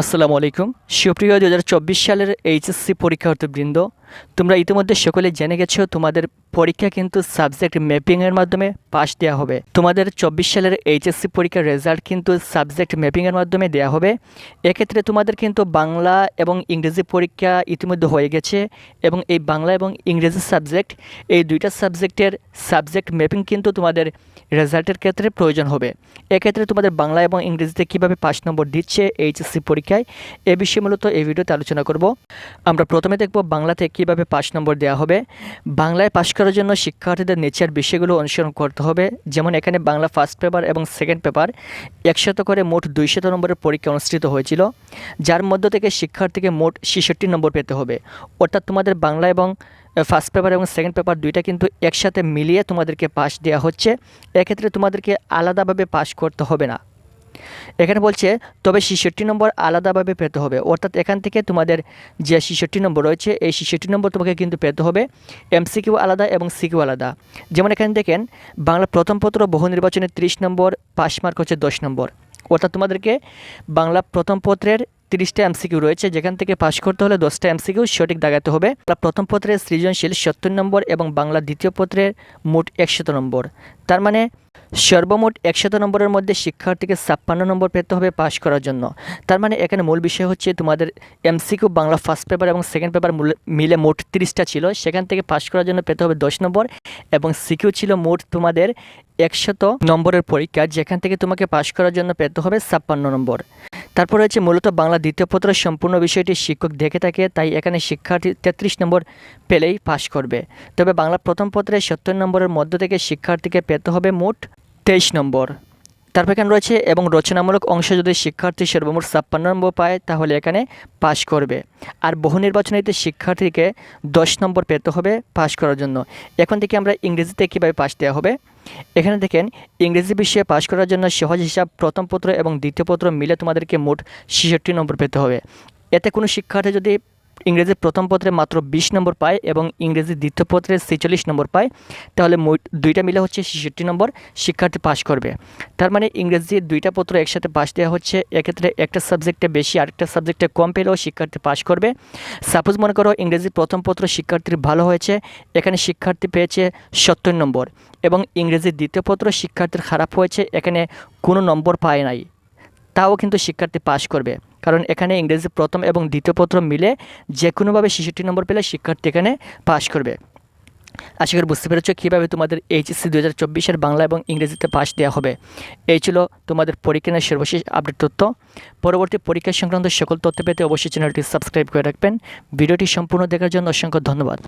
আসসালামু আলাইকুম। সুপ্রিয় দু হাজার চব্বিশ সালের এইচএসসি পরীক্ষার্থীবৃন্দ তোমরা ইতিমধ্যে সকলে জেনে গেছো, তোমাদের পরীক্ষা কিন্তু সাবজেক্ট ম্যাপিংয়ের মাধ্যমে পাস দেওয়া হবে। তোমাদের চব্বিশ সালের এইচএসসি পরীক্ষার রেজাল্ট কিন্তু সাবজেক্ট ম্যাপিংয়ের মাধ্যমে দেওয়া হবে। এক্ষেত্রে তোমাদের কিন্তু বাংলা এবং ইংরেজি পরীক্ষা ইতিমধ্যে হয়ে গেছে এবং এই বাংলা এবং ইংরেজি সাবজেক্ট, এই দুইটা সাবজেক্টের সাবজেক্ট ম্যাপিং কিন্তু তোমাদের রেজাল্টের ক্ষেত্রে প্রয়োজন হবে। এক্ষেত্রে তোমাদের বাংলা এবং ইংরেজিতে কীভাবে পাঁচ নম্বর দিচ্ছে এইচএসসি পরীক্ষায়, এ বিষয়ে মূলত এই ভিডিওতে আলোচনা করব। আমরা প্রথমে দেখব বাংলাতে কীভাবে পাঁচ নম্বর দেওয়া হবে, বাংলায় পাশ করার জন্য শিক্ষার্থীদের নেচার বিষয়গুলো অনুসরণ করতে হবে, যেমন এখানে বাংলা ফার্স্ট পেপার এবং সেকেন্ড পেপার একশত করে মোট দুইশত নম্বরের পরীক্ষা অনুষ্ঠিত হয়েছিল, যার মধ্য থেকে শিক্ষার্থীকে মোট ছেষট্টি নম্বর পেতে হবে। অর্থাৎ তোমাদের বাংলা এবং ফার্স্ট পেপার এবং সেকেন্ড পেপার দুইটা কিন্তু একসাথে মিলিয়ে তোমাদেরকে পাস দেওয়া হচ্ছে, এক্ষেত্রে তোমাদেরকে আলাদাভাবে পাস করতে হবে না। এখানে বলছে, তবে ছেষট্টি নম্বর আলাদাভাবে পেতে হবে। অর্থাৎ এখান থেকে তোমাদের যে ছেষট্টি নম্বর রয়েছে, এই ছেষট্টি নম্বর তোমাকে কিন্তু পেতে হবে এমসিকিউ আলাদা এবং সিকিউ আলাদা। যেমন এখানে দেখেন, বাংলা প্রথম পত্র বহু নির্বাচনে ত্রিশ নম্বর পাস মার্ক হচ্ছে দশ নম্বর। অর্থাৎ তোমাদেরকে বাংলা প্রথম পত্রের তিরিশটা এমসিকিউ রয়েছে, যেখান থেকে পাশ করতে হলে দশটা এমসিকিউ সঠিক দাগাতে হবে। প্রথম পত্রের সৃজনশীল সত্তর নম্বর এবং বাংলা দ্বিতীয় পত্রের মোট একশত নম্বর। তার মানে সর্বমোট একশত নম্বরের মধ্যে শিক্ষার্থীকে ছাপ্পান্ন নম্বর পেতে হবে পাশ করার জন্য। তার মানে এখানে মূল বিষয় হচ্ছে তোমাদের এমসিকিউ বাংলা ফার্স্ট পেপার এবং সেকেন্ড পেপার মিলে মোট তিরিশটা ছিল। সেখান থেকে পাশ করার জন্য পেতে হবে দশ নম্বর এবং সিকিউ ছিল মোট তোমাদের একশত নম্বরের পরীক্ষা, যেখান থেকে তোমাকে পাশ করার জন্য পেতে হবে ছাপ্পান্ন নম্বর। তারপর হচ্ছে মূলত বাংলা দ্বিতীয় পত্র সম্পূর্ণ বিষয়টি শিক্ষক দেখে থাকে, তাই এখানে শিক্ষার্থী তেত্রিশ নম্বর পেলেই পাস করবে। তবে বাংলা প্রথম পত্রে সত্তর নম্বরের মধ্য থেকে শিক্ষার্থীকে পেতে হবে মোট তেইশ নম্বর। তারপর এখানে রয়েছে, এবং রচনামূলক অংশ যদি শিক্ষার্থী সর্বমোট ছাপ্পান্ন নম্বর পায়, তাহলে এখানে পাশ করবে। আর বহু নির্বাচনীতে শিক্ষার্থীকে দশ নম্বর পেতে হবে পাশ করার জন্য। এখন থেকে আমরা ইংরেজিতে কীভাবে পাশ দেওয়া হবে? এখানে দেখেন, ইংরেজি বিষয়ে পাশ করার জন্য সহজ হিসাব, প্রথম পত্র এবং দ্বিতীয় পত্র মিলে তোমাদেরকে মোট ছেষট্টি নম্বর পেতে হবে। এতে কোনো শিক্ষার্থী যদি ইংরেজি প্রথম পত্রে মাত্র বিশ নম্বর পায় এবং ইংরেজি দ্বিতীয় পত্রে ছেচল্লিশ নম্বর পায়, তাহলে দুইটা মিলে হচ্ছে ছেষট্টি নম্বর শিক্ষার্থী পাশ করবে। তার মানে ইংরেজি দুইটা পত্র একসাথে পাশ দেওয়া হচ্ছে, এক্ষেত্রে একটা সাবজেক্টে বেশি আরেকটা সাবজেক্টে কম পেলেও শিক্ষার্থী পাশ করবে। সাপোজ মনে করো ইংরেজি প্রথম পত্র শিক্ষার্থীর ভালো হয়েছে, এখানে শিক্ষার্থী পেয়েছে সত্তর নম্বর এবং ইংরেজি দ্বিতীয় পত্র শিক্ষার্থীর খারাপ হয়েছে, এখানে কোনো নম্বর পায় নাই। তাও কিন্তু শিক্ষার্থী পাশ করবে। কারণ এখানে ইংরেজি প্রথম এবং দ্বিতীয় পত্র মিলে যে কোনোভাবে ছেষট্টি নম্বর পেলে শিক্ষার্থী এখানে পাশ করবে। আশা করি বুঝতে পেরেছ কীভাবে তোমাদের এইচএসসি দু হাজার চব্বিশের বাংলা এবং ইংরেজিতে পাশ দেওয়া হবে। এই ছিল তোমাদের পরীক্ষা নিয়ে সর্বশেষ আপডেট তথ্য। পরবর্তী পরীক্ষা সংক্রান্ত সকল তথ্য পেতে অবশ্যই চ্যানেলটি সাবস্ক্রাইব করে রাখবেন। ভিডিওটি সম্পূর্ণ দেখার জন্য অসংখ্য ধন্যবাদ।